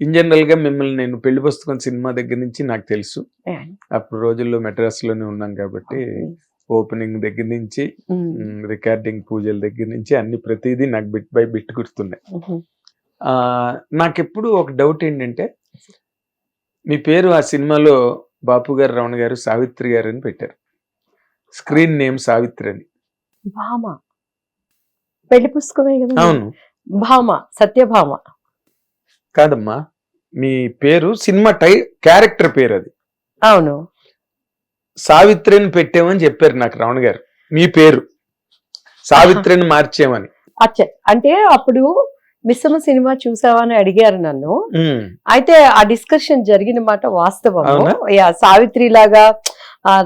In జనరల్గా మిమ్మల్ని నేను పెళ్ళి పుస్తకం సినిమా దగ్గర నుంచి నాకు తెలుసు. అప్పుడు రోజుల్లో మెడ్రాస్లోనే ఉన్నాం కాబట్టి ఓపెనింగ్ దగ్గర నుంచి. రికార్డింగ్ పూజల దగ్గర నుంచి అన్ని ప్రతిదీ నాకు బిట్ బై బిట్ గుర్తున్నాయి. ఆ, నాకెప్పుడు ఒక డౌట్ ఏంటంటే మీ పేరు ఆ సినిమాలో బాపు గారు రమణ గారు సావిత్రి గారు అని పెట్టారు. స్క్రీన్ నేమ్ సావిత్రి అని. భామ. పెళ్ళి పుస్తకమే కదా? అవును. భామ సత్యభామ. కాదమ్మా. మీ పేరు సినిమా టై క్యారెక్టర్ పేరు అది. అవును. సావిత్రిని పెట్టామని చెప్పారు నాకు రమణ గారు. మీ పేరు. సావిత్రిని మార్చామని. అచ్చ అంటే అప్పుడు మిస్సమ్మ సినిమా చూసావా అని అడిగారు నన్ను. అయితే ఆ డిస్కషన్ జరిగిన మాట వాస్తవం సావిత్రి లాగా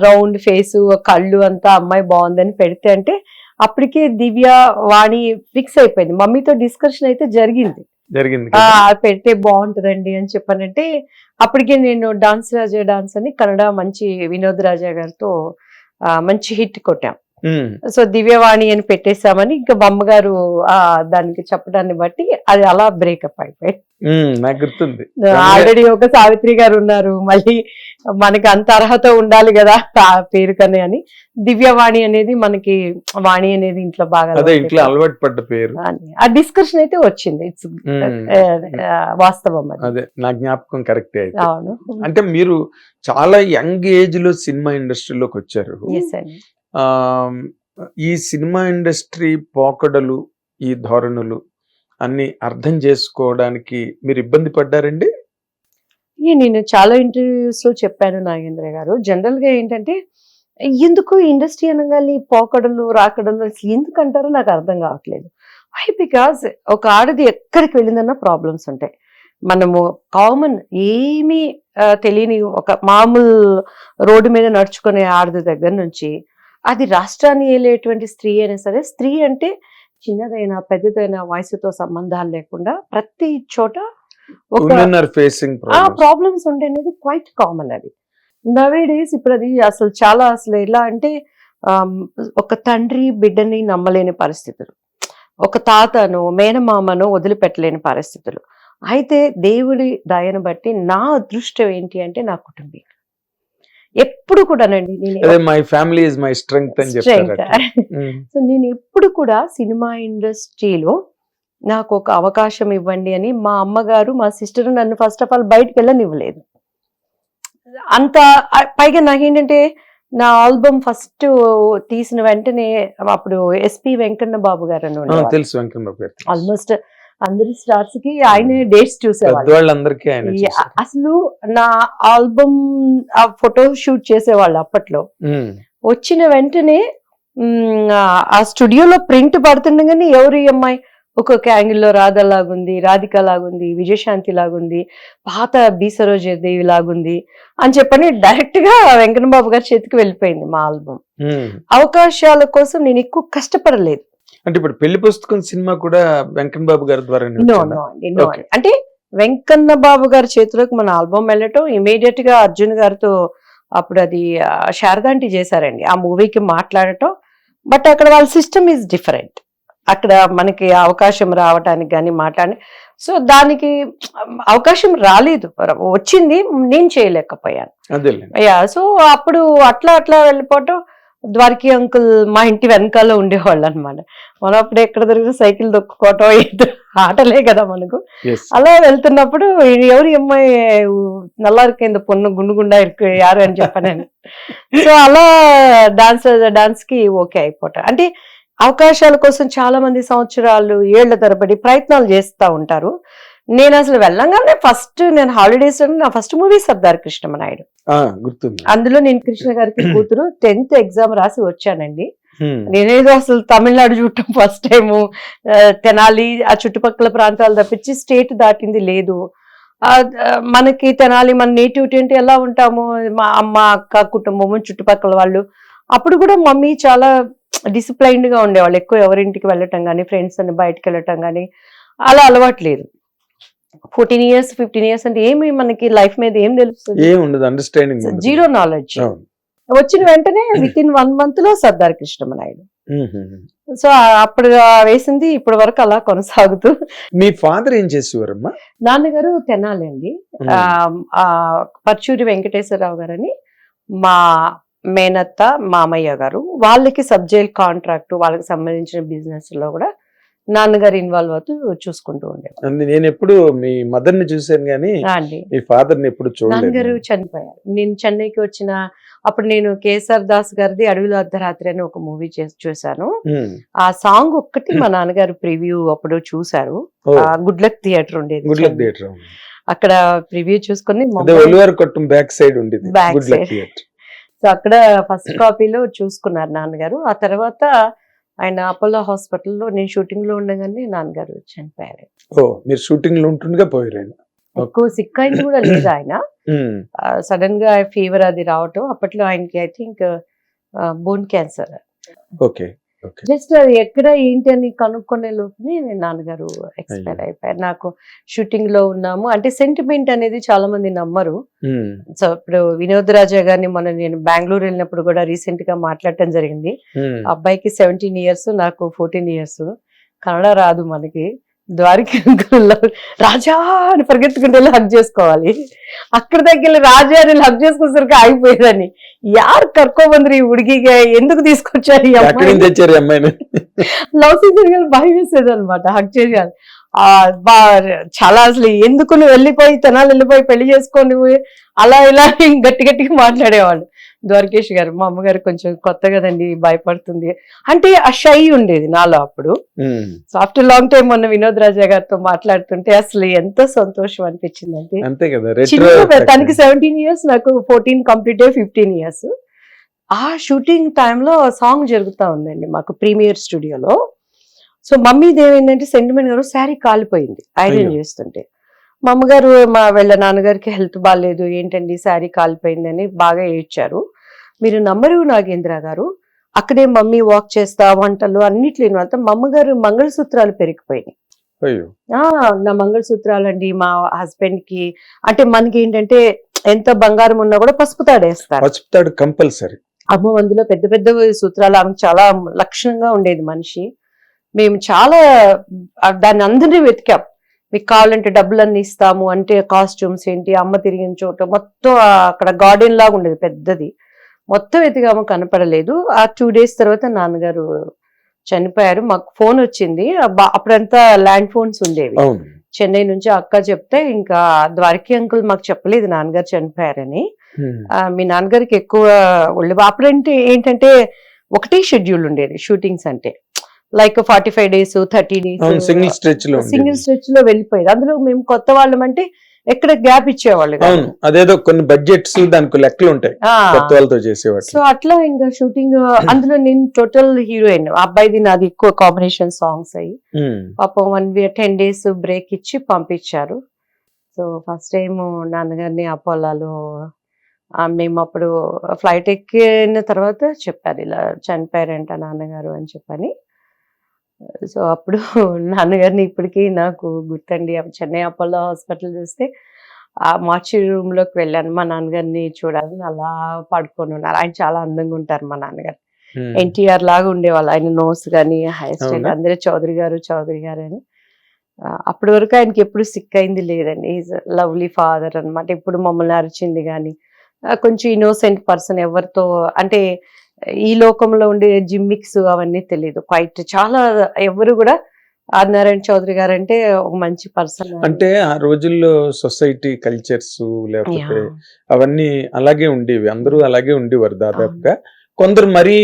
రౌండ్ ఫేస్ కళ్ళు అంతా అమ్మాయి బాగుందని పెడితే అంటే అప్పటికే దివ్య వాణి ఫిక్స్ అయిపోయింది. మమ్మీతో డిస్కషన్ అయితే జరిగింది. జరిగింది? పెడితే బాగుంటదండి అని చెప్పానంటే అప్పటికే నేను డాన్స్ రాజా డాన్స్ అని కన్నడ మంచి వినోద్ రాజా గారితో మంచి హిట్ కొట్టాం సో దివ్యవాణి అని పెట్టేశామని ఇంకా బమ్మగారు ఆ దానికి చెప్పడాన్ని బట్టి అది అలా బ్రేకప్ అయిపోయి ఉమ్, నాకు గుర్తుంది. ఆల్రెడీ ఒక సావిత్రి గారు ఉన్నారు మళ్ళీ మనకి అంత అర్హత ఉండాలి కదా ఆ పేరు కనే అని. దివ్యవాణి అనేది మనకి వాణి అనేది ఇంట్లో బాగా ఇంట్లో అలవాటు పడ్డ పేరు. ఆ డిస్కషన్ అయితే వచ్చింది. ఇట్స్ ఉమ్, వాస్తవం అది. నా జ్ఞాపకం కరెక్ట్ అయితే. అవును. అంటే మీరు చాలా యంగ్ ఏజ్లో సినిమా ఇండస్ట్రీలోకి వచ్చారు. ఈ సినిమా ఇండస్ట్రీ పోకడలు ఈ ధోరణులు అన్ని అర్థం చేసుకోవడానికి మీరు ఇబ్బంది పడ్డారండి? ఈ నేను చాలా ఇంటర్వ్యూస్లో చెప్పాను నాగేంద్ర గారు. జనరల్గా ఏంటంటే ఎందుకు ఇండస్ట్రీ అనగానే పోకడలు రాకడలు ఎందుకు అంటారో నాకు అర్థం కావట్లేదు. వై బికాజ్ ఒక ఆడది ఎక్కడికి వెళ్ళిందన్న ప్రాబ్లమ్స్ ఉంటాయి. మనము కామన్ ఏమీ తెలియని ఒక మామూలు రోడ్డు మీద నడుచుకునే ఆడది దగ్గర నుంచి అది రాష్ట్రాన్ని ఏలేటువంటి స్త్రీ అయినా సరే స్త్రీ అంటే చిన్నదైనా పెద్దదైనా వయసుతో సంబంధాలు లేకుండా ప్రతి చోట ఒక ప్రాబ్లమ్స్ ఉండే అనేది క్వైట్ కామన్ అది నవే డేస్ ఇప్పుడు అది. అసలు చాలా అసలు ఎలా అంటే ఒక తండ్రి బిడ్డని నమ్మలేని పరిస్థితులు. ఒక తాతను మేనమామను వదిలిపెట్టలేని పరిస్థితులు. అయితే దేవుడి దయను బట్టి నా అదృష్టం ఏంటి అంటే నా కుటుంబీకులు. ఎప్పుడు కూడానండి నేను my family is my strength అని చెప్తారు సో నేను ఎప్పుడు కూడా సినిమా ఇండస్ట్రీలో నాకు ఒక అవకాశం ఇవ్వండి అని మా అమ్మగారు మా సిస్టర్ నన్ను ఫస్ట్ ఆఫ్ ఆల్ బయటకు వెళ్ళనివ్వలేదు. అంత పైగా నాకేంటంటే నా ఆల్బమ్ ఫస్ట్ తీసిన వెంటనే అప్పుడు ఎస్పి వెంకన్న బాబు గారు అని ఆ, ఉండేవారు తెలుసు వెంకన్న బాబు గారు ఆల్మోస్ట్ అందరి స్టార్స్కి ఆయనే డేట్స్ చూసేవాళ్ళు. అసలు నా ఆల్బమ్ ఆ ఫోటో షూట్ చేసేవాళ్ళు అప్పట్లో. వచ్చిన వెంటనే ఆ- స్టూడియోలో ప్రింట్ పడుతుండగానే ఎవరు ఈ అమ్మాయి? ఒక్కొక్క యాంగిల్లో రాధ లాగుంది రాధిక లాగుంది విజయశాంతి లాగుంది పాత బి సరోజదేవి లాగుంది అని చెప్పని డైరెక్ట్గా వెంకన్న బాబు గారి చేతికి వెళ్ళిపోయింది మా ఆల్బమ్. అవకాశాల కోసం నేను ఎక్కువ కష్టపడలేదు. అంటే ఇప్పుడు పెళ్ళి పుస్తకం సినిమా కూడా వెంకన్న బాబు గారి ద్వారా. అంటే వెంకన్న బాబు గారి చేతిలోకి మన ఆల్బమ్ వెళ్ళటం ఇమీడియట్గా అర్జున్ గారితో అప్పుడు అది శారదాంటి చేశారండి. ఆ మూవీకి మాట్లాడటం. బట్ అక్కడ వాళ్ళ సిస్టమ్ ఈజ్ డిఫరెంట్ అక్కడ మనకి అవకాశం రావటానికి కానీ మాట్లాడి సో దానికి అవకాశం రాలేదు. వచ్చింది నేను చేయలేకపోయాను. యా సో అప్పుడు అట్లా అట్లా వెళ్ళిపోవటం. ద్వారకి అంకుల్ మా ఇంటి వెనకాల ఉండేవాళ్ళు అనమాట మనం అప్పుడు ఎక్కడ దొరికితే సైకిల్ దొక్కుకోవటం ఆటలే కదా మనకు. అలా వెళ్తున్నప్పుడు ఎవరు అమ్మాయి నల్లారి కింద పొన్ను గుండు గుండా ఇరుకు యారు అని చెప్పాను సో అలా డాన్స్ డాన్స్కి ఓకే అయిపోతారు అంటే అవకాశాల కోసం చాలా మంది సంవత్సరాలు ఏళ్ళ తరబడి ప్రయత్నాలు చేస్తూ ఉంటారు. నేను అసలు వెళ్ళంగానే ఫస్ట్ నేను హాలిడేస్ నా ఫస్ట్ మూవీ సర్దార్ కృష్ణమనాయుడు. గుర్తుంది. అందులో నేను కృష్ణ గారికి కూతురు టెన్త్ ఎగ్జామ్ రాసి వచ్చానండి. నేనేదో అసలు తమిళనాడు చూడటం ఫస్ట్ టైము తెనాలి ఆ చుట్టుపక్కల ప్రాంతాలు తప్పించి స్టేట్ దాటింది లేదు. మనకి తెనాలి మన నేటివిటీ అంటే ఎలా ఉంటాము మా అమ్మ అక్క కుటుంబము చుట్టుపక్కల వాళ్ళు. అప్పుడు కూడా మమ్మీ చాలా డిసిప్లైన్డ్గా ఉండేవాళ్ళు. ఎక్కువ ఎవరింటికి వెళ్ళటం కానీ ఫ్రెండ్స్ అని బయటకు వెళ్ళటం కానీ అలా అలవాట్లేదు ఫోర్టీన్ ఇయర్స్ ఫిఫ్టీన్ ఇయర్స్ అంటే ఏమి మనకి లైఫ్ మీద ఏం తెలుస్తుంది? ఏం ఉండదు అండర్స్టాండింగ్ జీరో నాలెడ్జ్ వచ్చిన వెంటనే విత్ ఇన్ వన్ మంత్లో సర్దార్ కృష్ణమనాయుడు. సో అప్పుడు వేసింది ఇప్పటి వరకు అలా కొనసాగుతూ. మీ ఫాదర్ ఏం చేసేవారమ్మా? నాన్నగారు తెనాలి అండి. పర్చూరి వెంకటేశ్వరరావు గారని మా మేనత్త మామయ్య గారు. వాళ్ళకి సబ్జైల్ కాంట్రాక్ట్ వాళ్ళకి సంబంధించిన బిజినెస్లో కూడా నాన్నగారు ఇన్వాల్వ్ అవుతూ చూసుకుంటూ ఉండేవారు. అందు- నేను ఎప్పుడు మీ మదర్ని చూశాను కానీ మీ ఫాదర్ని ఎప్పుడు నాన్నగారు చనిపోయారు. నేను చెన్నైకి వచ్చిన అప్పుడు నేను కేసర్ దాస్ గారిది అడవిలో అర్ధరాత్రి అని ఒక మూవీ చూశాను. ఆ సాంగ్ ఒక్కటి మా నాన్నగారు ప్రివ్యూ అప్పుడు చూశారు. ఓ, గుడ్ లక్ థియేటర్ ఉండేది. Good luck. థియేటర్ అక్కడ ప్రివ్యూ చూసుకొని బ్యాక్ సైడ్ ఉండేది. side. థియేటర్. సో అక్కడ ఫస్ట్ కాపీలో చూసుకున్నారు నాన్నగారు. ఆ తర్వాత ఆయన అపోలో హాస్పిటల్లో నేను షూటింగ్లో ఉండగానే నాన్నగారు చనిపోయారు. ఓ మీరు షూటింగ్లో ఉంటుండగా పోయారు ఎక్కువ సిక్ అయింది కూడా లేదు ఆయన. సడన్గా ఫీవర్ అది రావటం అప్పట్లో ఆయనకి I think bone cancer okay. Just అది ఎక్కడ ఏంటి అని కనుక్కునే లోపునే నేను నాన్నగారు ఎక్స్పైర్. అయిపోయారు. నాకు షూటింగ్లో ఉన్నాము. అంటే సెంటిమెంట్ అనేది చాలా మంది నమ్మరు. మ్మ్. సో ఇప్పుడు వినోద్ రాజా గారిని మొన్న నేను బెంగళూరు వెళ్ళినప్పుడు కూడా రీసెంట్గా మాట్లాడటం జరిగింది. మ్మ్. అబ్బాయికి సెవెంటీన్ ఇయర్స్ నాకు ఫోర్టీన్ ఇయర్స్ కన్నడ రాదు మనకి. ద్వారికి రాజా అని పరిగెత్తుకుంటే హక్ చేసుకోవాలి. అక్కడ దగ్గర రాజా అని హక్ చేసుకునేసరికి ఆగిపోయేదని యారు కర్కోబంద్రి ఉడికిగా ఎందుకు తీసుకొచ్చారు ఈ తెచ్చారు ఈ అమ్మాయిని? లవ్ సీజన్ భయం వేసేది అనమాట హక్ చేయాలి చాలా అసలు ఎందుకు నువ్వు వెళ్ళిపోయి తెనాలి వెళ్ళిపోయి పెళ్ళి చేసుకొని నువ్వు అలా ఇలా గట్టి గట్టిగా మాట్లాడేవాళ్ళు. ద్వారకేష్ గారు మా అమ్మగారు కొంచెం కొత్త కదండి భయపడుతుంది. అంటే ఆ షై ఉండేది నాలో అప్పుడు. సో ఆఫ్టర్ లాంగ్ టైం మొన్న వినోద్ రాజా గారితో మాట్లాడుతుంటే అసలు ఎంతో సంతోషం అనిపించింది అంటే అంతే కదా తనకి సెవెంటీన్ ఇయర్స్ నాకు ఫోర్టీన్ కంప్లీట్ అయ్యి ఫిఫ్టీన్ ఇయర్స్ ఆ షూటింగ్ టైంలో సాంగ్ జరుగుతూ ఉందండి మాకు ప్రీమియర్ స్టూడియోలో సో మమ్మీది ఏమైందంటే సెంటిమెంట్ గారు శారీ కాలిపోయింది ఐరన్. చేస్తుంటే. మా అమ్మగారు మా వీళ్ళ నాన్నగారికి హెల్త్ బాగాలేదు ఏంటండి శారీ కాలిపోయిందని బాగా ఏడ్చారు. మీరు నమ్మరు నాగేంద్ర గారు. అక్కడే మమ్మీ వాక్ చేస్తా వంటలు అన్నిట్లో అంతా మా అమ్మగారు మంగళసూత్రాలు పెరిగిపోయినాయి. నా మంగళసూత్రాలు అండి మా హస్బెండ్కి అంటే మనకి ఏంటంటే ఎంత బంగారం ఉన్నా కూడా పసుపు తాడేస్తారు పసుపు తాడు కంపల్సరీ. అమ్మ అందులో పెద్ద పెద్ద సూత్రాలు ఆమె చాలా లక్షణంగా ఉండేది మనిషి. మేము చాలా దాన్ని అందరినీ వెతికాం. మీకు కావాలంటే డబ్బులన్నీ ఇస్తాము. అంటే కాస్ట్యూమ్స్ ఏంటి అమ్మ తిరిగిన చోట మొత్తం అక్కడ గార్డెన్ లాగా ఉండేది పెద్దది. మొత్తం వెతికాము కనపడలేదు. ఆ టూ డేస్ తర్వాత నాన్నగారు చనిపోయారు. మాకు ఫోన్ వచ్చింది. అప్పుడంతా ల్యాండ్ ఫోన్స్ ఉండేవి. చెన్నై నుంచి అక్క చెప్తే ఇంకా ద్వారకి అంకుల్ మాకు చెప్పలేదు నాన్నగారు చనిపోయారని. మీ నాన్నగారికి ఎక్కువ ఒళ్ళు అప్పుడంటే ఏంటంటే ఒకటే షెడ్యూల్ ఉండేది షూటింగ్స్ అంటే. Like forty five days thirty single days స్ట్రెచ్లో single. స్ట్రెచ్లో వెళ్ళిపోయేది. అందులో మేము కొత్త వాళ్ళం అంటే ఎక్కడ గ్యాప్ ఇచ్చేవాళ్ళు. అవును. అదేదో కొన్ని బడ్జెట్స్ దానికి లెక్కలు ఉంటాయి వాళ్ళతో చేసేవాటి సో అట్లా ఇంకా షూటింగ్ అందులో నేను టోటల్ హీరోయిన్ అబ్బాయిది నాది ఎక్కువ కాంబినేషన్ సాంగ్స్ అయ్యి. పాపం వన్ టెన్ డేస్ బ్రేక్ ఇచ్చి పంపించారు. సో ఫస్ట్ టైం నాన్నగారిని అపోలాలో మేము అప్పుడు ఫ్లైట్ ఎక్కిన తర్వాత చెప్పారు ఇలా చనిపోయారంట నాన్నగారు అని చెప్పని. సో అప్పుడు నాన్నగారిని ఇప్పటికీ నాకు గుర్తండి. చెన్నై అపోలో హాస్పిటల్ చూస్తే ఆ మార్చి రూమ్లోకి వెళ్ళాను. మా నాన్నగారిని చూడాలని అలా పడుకొని ఉన్నారు. ఆయన చాలా అందంగా ఉంటారు మా నాన్నగారు. ఎన్టీఆర్ లాగా ఉండేవాళ్ళు. ఆయన నోస్ కానీ హెయిర్ స్టైల్? అందరూ చౌదరి గారు చౌదరి గారు అని. అప్పటి వరకు ఆయనకి ఎప్పుడు సిక్ అయింది లేదండి. ఈజ్ లవ్లీ ఫాదర్ అన్నమాట. ఇప్పుడు మమ్మల్ని అరిచింది కానీ కొంచెం ఇన్నోసెంట్ పర్సన్ ఎవరితో అంటే ఈ లోకంలో ఉండే జిమ్మిక్స్ అవన్నీ తెలియదు క్వైట్ చాలా ఎవరు కూడా ఆదినారాయణ చౌదరి గారు అంటే ఒక మంచి పర్సన్. అంటే ఆ రోజుల్లో సొసైటీ కల్చర్స్ లేకపోతే అవన్నీ అలాగే ఉండేవి. అందరూ అలాగే ఉండేవారు దాదాపుగా. కొందరు మరీ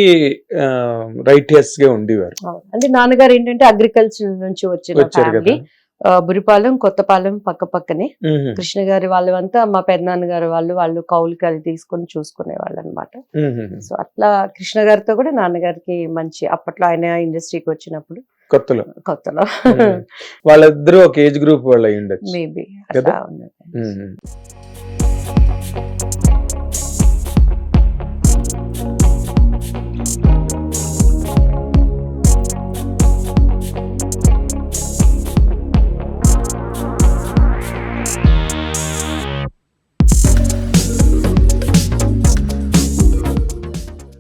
రైటియస్గా ఉండేవారు. అంటే నాన్నగారు ఏంటంటే అగ్రికల్చర్ నుంచి వచ్చిన ఫ్యామిలీ బురిపాలెం కొత్తపాలెం పక్క పక్కనే. కృష్ణ గారి వాళ్ళు అంతా మా పెద్దనాన్న గారు వాళ్ళు వాళ్ళు కౌలుకి అది తీసుకొని చూసుకునే వాళ్ళు అనమాట. సో అట్లా కృష్ణ గారితో కూడా నాన్నగారికి మంచి అప్పట్లో ఆయన ఇండస్ట్రీకి వచ్చినప్పుడు కొత్తలో కొత్తలో. వాళ్ళిద్దరూ ఒక ఏజ్ గ్రూప్ వాళ్ళు మేబీ కదా?